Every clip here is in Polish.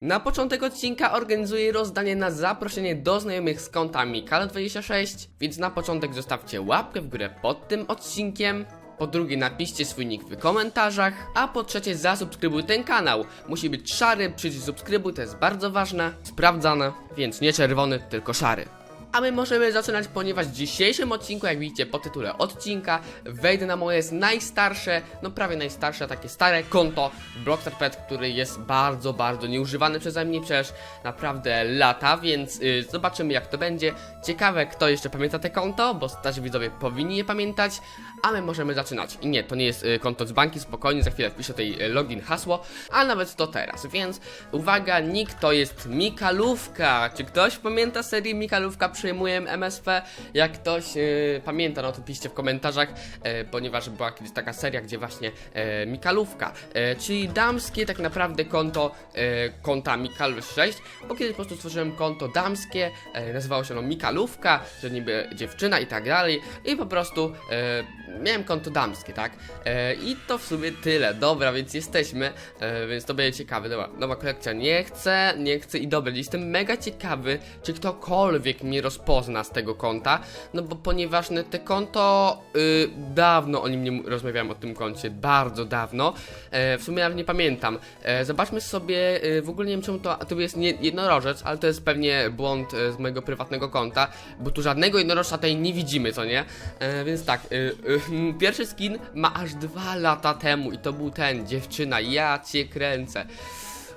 Na początek odcinka organizuję rozdanie na zaproszenie do znajomych z konta Mikalo26, więc na początek zostawcie łapkę w górę pod tym odcinkiem. Po drugie napiszcie swój nick w komentarzach, a po trzecie zasubskrybuj ten kanał. Musi być szary przycisk subskrybuj, to jest bardzo ważne, sprawdzane, więc nie czerwony, tylko szary. A my możemy zaczynać, ponieważ w dzisiejszym odcinku, jak widzicie po tytule odcinka, wejdę na moje najstarsze, no prawie najstarsze, takie stare konto Blockstar Pet, który jest bardzo, bardzo nieużywany przeze mnie przez naprawdę lata, więc y, zobaczymy jak to będzie. Ciekawe, kto jeszcze pamięta te konto, bo starzy widzowie powinni je pamiętać, a my możemy zaczynać. I nie, to nie jest y, konto z banki, spokojnie, za chwilę wpiszę tutaj y, login, hasło, a nawet to teraz, więc uwaga, nick to jest Mikalówka. Czy ktoś pamięta serię Mikalówka przejmuję MSP? Jak ktoś y, pamięta, no to piszcie w komentarzach, e, ponieważ była kiedyś taka seria, gdzie właśnie e, Mikalówka, e, czyli damskie tak naprawdę konto e, konta Mikal 6, bo kiedyś po prostu stworzyłem konto damskie, e, nazywało się ono Mikalówka, że niby dziewczyna i tak dalej i po prostu e, miałem konto damskie, tak? E, I to w sumie tyle, dobra, więc jesteśmy, e, więc to będzie ciekawe, dobra, nowa kolekcja, nie chcę, nie chcę i dobra, jestem mega ciekawy, czy ktokolwiek mnie rozpozna z tego konta, no bo ponieważ no, te konto, y, dawno o nim nie rozmawiałem o tym koncie, bardzo dawno, e, w sumie nawet nie pamiętam, e, zobaczmy sobie, y, w ogóle nie wiem czemu to, to jest nie, jednorożec, ale to jest pewnie błąd e, z mojego prywatnego konta, bo tu żadnego jednorożca tutaj nie widzimy, co nie? E, więc tak, y, y, pierwszy skin ma aż dwa lata temu i to był ten, dziewczyna, ja cię kręcę.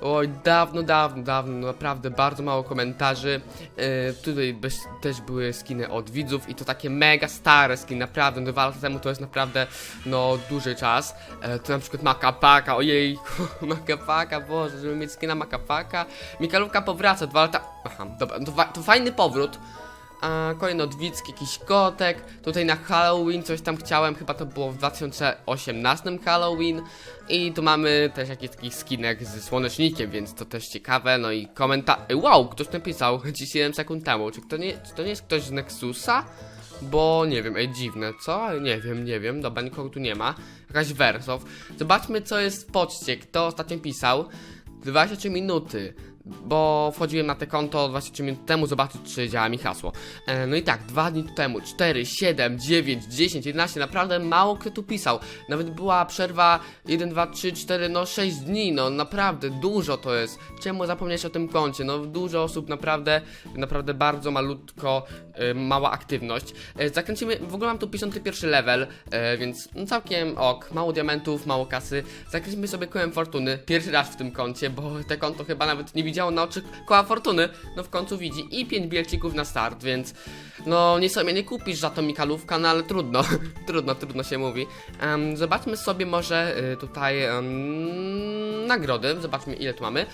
Oj, dawno, dawno, dawno, naprawdę bardzo mało komentarzy. E, tutaj bez, też były skiny od widzów i to takie mega stare skiny, naprawdę, no dwa lata temu to jest naprawdę, no, duży czas. E, to na przykład Makapaka, ojej, Makapaka, boże, żeby mieć skina Makapaka. Mikalówka powraca, dwa lata, aha, dobra, to, fa- to fajny powrót. A kolejny odwicki, jakiś kotek. Tutaj na Halloween coś tam chciałem, chyba to było w 2018 Halloween. I tu mamy też jakiś taki skinek z słonecznikiem, więc to też ciekawe. No i komentarz. Wow, ktoś napisał 7 sekund temu. Czy to, nie, czy to nie jest ktoś z Nexusa? Bo nie wiem, ej, dziwne, co? Nie wiem, nie wiem, dobra, nikogo tu nie ma. Jakaś wersow. Zobaczmy, co jest w poczcie. Kto ostatnio pisał? 23 minuty bo wchodziłem na te konto 23 minut temu zobaczyć, czy działa mi hasło. E, no i tak, dwa dni temu, 4, 7, 9, 10, 11, naprawdę mało kto tu pisał. Nawet była przerwa 1, 2, 3, 4, no 6 dni, no naprawdę dużo to jest. Czemu zapomnieć o tym koncie? No dużo osób, naprawdę, naprawdę bardzo malutko, e, mała aktywność. E, zakręcimy, w ogóle mam tu 51 level, e, więc no, całkiem ok, mało diamentów, mało kasy. Zakręcimy sobie kołem fortuny, pierwszy raz w tym koncie, bo te konto chyba nawet nie widziało na oczy koła fortuny, no w końcu widzi i 5 bielcików na start, więc no nie sobie nie kupisz za to Mikalówka, no ale trudno, trudno, trudno się mówi. Em, zobaczmy sobie może y, tutaj em, nagrody, zobaczmy ile tu mamy.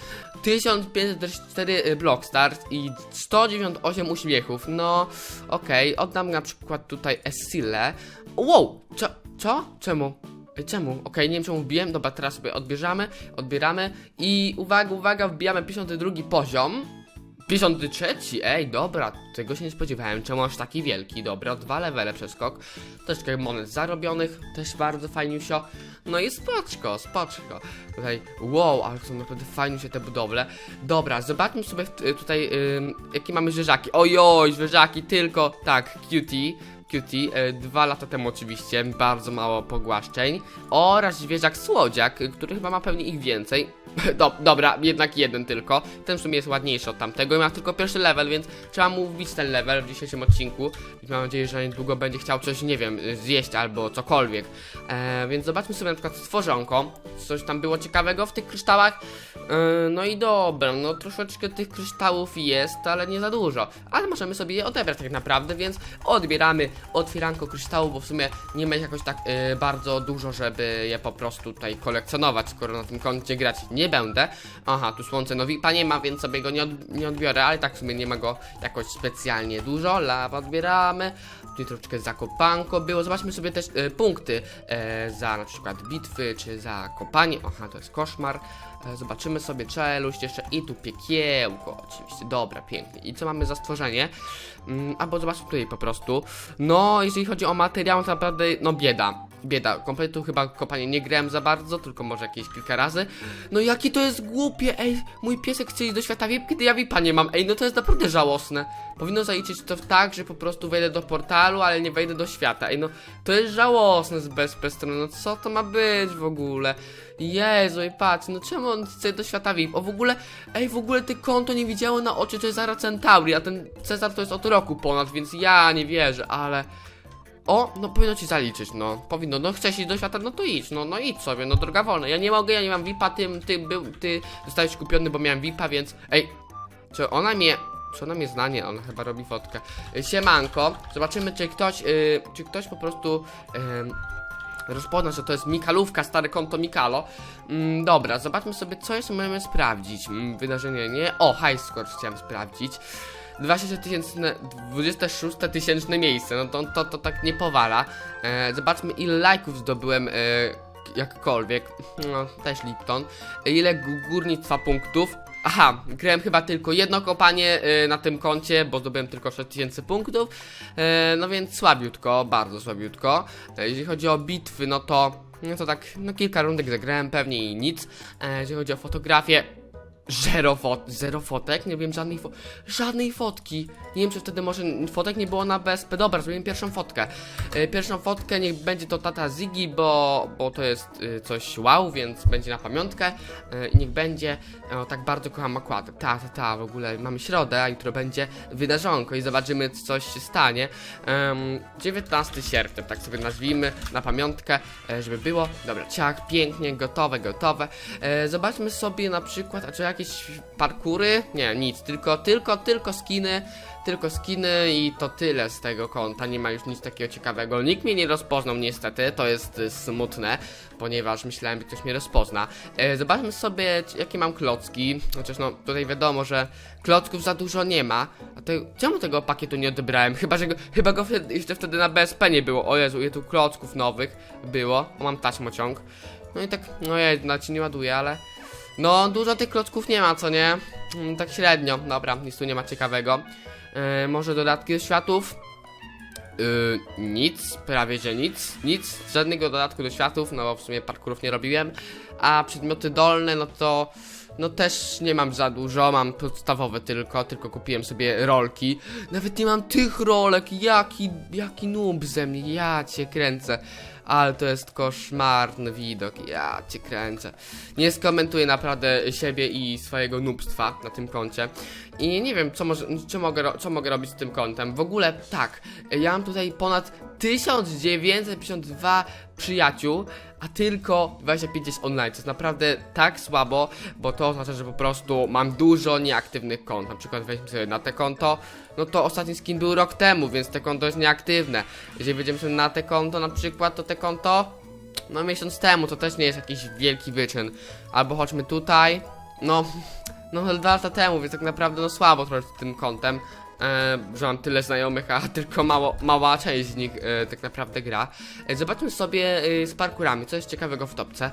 1504 y, block start i 198 uśmiechów, no okej, oddam na przykład tutaj Esile. Wow, co, co? Czemu? Czemu? Okej, nie wiem czemu wbiłem. Dobra, teraz sobie odbierzemy, odbieramy. I uwaga, uwaga, wbijamy 52 poziom. 53, ej, dobra, tego się nie spodziewałem, czemu aż taki wielki, dobra, dwa levele przeskok, troszkę monet zarobionych, też bardzo fajniusio, no i spoczko, spoczko, tutaj, wow, ale są naprawdę fajniusie te budowle, dobra, zobaczmy sobie tutaj, ym, jakie mamy zwierzaki, ojoj, zwierzaki, tylko, tak, cutie, Cutie, e, dwa lata temu oczywiście, bardzo mało pogłaszczeń oraz zwierzak słodziak, który chyba ma pewnie ich więcej. Do, dobra, jednak jeden tylko. Ten w sumie jest ładniejszy od tamtego i ma tylko pierwszy level, więc trzeba mu wbić ten level w dzisiejszym odcinku. Mam nadzieję, że niedługo będzie chciał coś, nie wiem, zjeść albo cokolwiek. E, więc zobaczmy sobie na przykład stworzonko. Coś tam było ciekawego w tych kryształach. E, no i dobra, no troszeczkę tych kryształów jest, ale nie za dużo. Ale możemy sobie je odebrać tak naprawdę, więc odbieramy otwieranko kryształów, bo w sumie nie ma ich jakoś tak e, bardzo dużo, żeby je po prostu tutaj kolekcjonować, skoro na tym koncie grać nie będę. Aha, tu słońce nowipa nie ma, więc sobie go nie, od, nie odbiorę, ale tak w sumie nie ma go jakoś specjalnie dużo. Lawa odbieramy. Tutaj troszeczkę zakopanko było. Zobaczmy sobie też e, punkty e, za na przykład bitwy, czy za kopanie. Aha, to jest koszmar. E, zobaczymy sobie czeluść jeszcze i tu piekiełko oczywiście. Dobra, pięknie. I co mamy za stworzenie? Mm, albo zobaczmy tutaj po prostu. No, jeżeli chodzi o materiał, to naprawdę, no bieda. Bieda, kompletnie tu chyba kopanie nie grałem za bardzo, tylko może jakieś kilka razy. No jakie to jest głupie, ej, mój piesek chce iść do świata VIP, kiedy ja VIPa nie mam, ej, no to jest naprawdę żałosne. Powinno zaliczyć to tak, że po prostu wejdę do portalu, ale nie wejdę do świata, ej, no to jest żałosne z bez strony, no co to ma być w ogóle? Jezu, i patrz, no czemu on chce do świata VIP? O w ogóle, ej, w ogóle te konto nie widziało na oczy, to jest Zara Centauri, a ten Cezar to jest od roku ponad, więc ja nie wierzę, ale... O, no powinno ci zaliczyć, no. Powinno, no chcesz iść do świata, no to idź, no, no idź sobie, no droga wolna. Ja nie mogę, ja nie mam VIPa, ty, ty, był, ty zostałeś kupiony, bo miałem VIPa, więc... Ej, czy ona mnie... Czy ona mnie zna? Nie, ona chyba robi fotkę. Y, Siemanko, zobaczymy, czy ktoś, y, czy ktoś po prostu... ym, Rozpozna, że to jest Mikalówka, stare konto Mikalo. Mm, dobra, zobaczmy sobie, co jeszcze możemy sprawdzić. Mm, wydarzenie nie. O, high score chciałem sprawdzić. 26 tysięczne, 26 tysięczne miejsce, no to, to, to tak nie powala. E, zobaczmy ile lajków zdobyłem e, jakkolwiek. No, też Lipton. E, ile gó- górnictwa punktów. Aha, grałem chyba tylko jedno kopanie e, na tym koncie, bo zdobyłem tylko 6000 punktów. E, no więc słabiutko, bardzo słabiutko. E, jeżeli chodzi o bitwy, no to no to tak, no kilka rundek zagrałem pewnie i nic. E, jeżeli chodzi o fotografię, Zero, fot zero fotek, nie wiem żadnej fo żadnej fotki. Nie wiem, czy wtedy może fotek nie było na BSP. Dobra, zrobiłem pierwszą fotkę. E, pierwszą fotkę niech będzie to tata Ziggy, bo, bo to jest e, coś wow, więc będzie na pamiątkę. I niech będzie, o, tak bardzo kocham okładek. Ta, ta, ta, w ogóle mamy środę, a jutro będzie wydarzonko i zobaczymy, czy coś się stanie. Em, 19 sierpnia, tak sobie nazwijmy, na pamiątkę, e, żeby było. Dobra, ciach, pięknie, gotowe, gotowe. E, zobaczmy sobie na przykład, a czy jakieś parkury? Nie, nic, tylko, tylko, tylko skiny, tylko skiny i to tyle z tego konta, nie ma już nic takiego ciekawego. Nikt mnie nie rozpoznał niestety, to jest y, smutne, ponieważ myślałem, że ktoś mnie rozpozna. E, zobaczmy sobie, jakie mam klocki, chociaż no, tutaj wiadomo, że klocków za dużo nie ma. A to, czemu tego pakietu nie odebrałem? Chyba, że go, chyba go wtedy, jeszcze wtedy na BSP nie było. O Jezu, ile tu klocków nowych było. O, mam taśmociąg. No i tak, no ja na ci nie ładuję, ale... No, dużo tych klocków nie ma, co nie? Mm, Tak średnio. Dobra, nic tu nie ma ciekawego. E, może dodatki do światów? Yy, nic, prawie że nic, nic, żadnego dodatku do światów, no bo w sumie parkurów nie robiłem, a przedmioty dolne, no to, no też nie mam za dużo, mam podstawowe tylko, tylko kupiłem sobie rolki, nawet nie mam tych rolek, jaki, jaki noob ze mnie, ja cię kręcę, ale to jest koszmarny widok, ja cię kręcę, nie skomentuję naprawdę siebie i swojego nubstwa na tym koncie. I nie wiem, co, może, co, mogę, co mogę robić z tym kontem. W ogóle tak, ja mam tutaj ponad 1952 przyjaciół, a tylko 25 jest online. To jest naprawdę tak słabo, bo to oznacza, że po prostu mam dużo nieaktywnych kont. Na przykład weźmy sobie na te konto, no to ostatni skin był rok temu, więc te konto jest nieaktywne. Jeżeli wejdziemy sobie na te konto na przykład, to te konto no miesiąc temu, to też nie jest jakiś wielki wyczyn. Albo chodźmy tutaj, no, no dwa lata temu, więc tak naprawdę no słabo trochę z tym kątem. E, że mam tyle znajomych, a tylko mało, mała część z nich e, tak naprawdę gra. E, zobaczmy sobie e, z parkurami, co jest ciekawego w topce.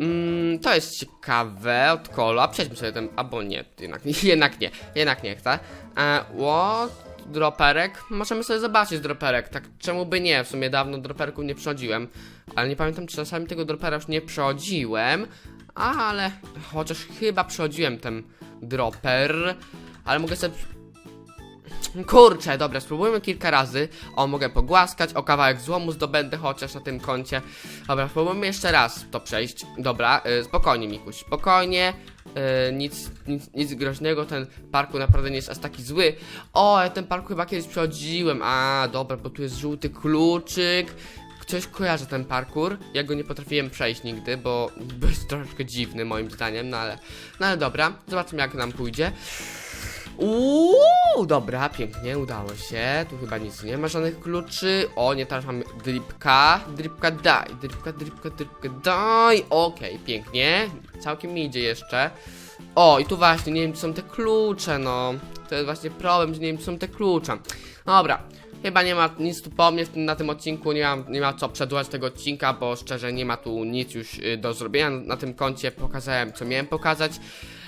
Mm, to jest ciekawe od kola. Przejdźmy sobie ten, albo nie, jednak, jednak nie, jednak nie chcę. E, what? Droperek? Możemy sobie zobaczyć droperek, tak czemu by nie? W sumie dawno droperków nie przechodziłem, ale nie pamiętam czy czasami tego dropera już nie przechodziłem, ale chociaż chyba przechodziłem ten dropper, ale mogę sobie... Kurczę, dobra, spróbujmy kilka razy. O, mogę pogłaskać, o kawałek złomu zdobędę chociaż na tym koncie. Dobra, spróbujmy jeszcze raz to przejść. Dobra, y, spokojnie Mikuś, spokojnie. Y, nic, nic, nic groźnego, ten parkour naprawdę nie jest aż taki zły. O, ja ten parkour chyba kiedyś przechodziłem. A, dobra, bo tu jest żółty kluczyk. Coś kojarzę ten parkour. Ja go nie potrafiłem przejść nigdy, bo jest troszeczkę dziwny moim zdaniem, no ale, no ale dobra, zobaczmy jak nam pójdzie. Uuu, dobra, pięknie, udało się. Tu chyba nic nie ma, żadnych kluczy. O, nie, teraz dripka. Dripka daj, dripka, dripka, dripka daj. Okej, pięknie. Całkiem mi idzie jeszcze. O, i tu właśnie, nie wiem, czy są te klucze, no. To jest właśnie problem, że nie wiem, czy są te klucze. Dobra. Chyba nie ma nic tu po mnie na tym odcinku, nie ma, nie ma co przedłużać tego odcinka, bo szczerze nie ma tu nic już y, do zrobienia na tym koncie, pokazałem co miałem pokazać.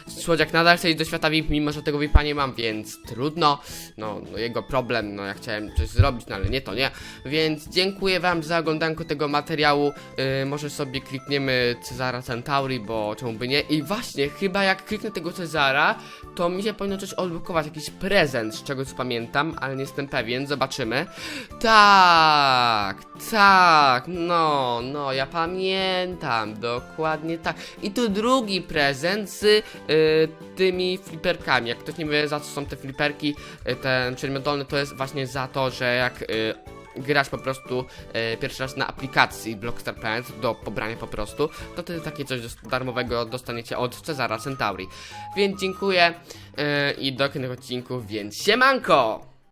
Słodziak nadal chce iść do świata VIP, mimo że tego VIPa nie mam, więc trudno. No, no jego problem, no ja chciałem coś zrobić, no ale nie to nie. Więc dziękuję wam za oglądanko tego materiału. Yy, może sobie klikniemy Cezara Centauri, bo czemu by nie? I właśnie, chyba jak kliknę tego Cezara, to mi się powinno coś odblokować, jakiś prezent, z czego co pamiętam, ale nie jestem pewien, zobaczymy. Tak, tak, no, no, ja pamiętam, dokładnie tak. I tu drugi prezent z y, tymi fliperkami. Jak ktoś nie wie za co są te fliperki, y, ten przedmiot dolny to jest właśnie za to, że jak y, grasz po prostu pierwszy raz na aplikacji Blockstar Pants do pobrania po prostu, to wtedy takie coś darmowego dostaniecie od Cezara Centauri. Więc dziękuję i do kolejnych odcinków, więc siemanko!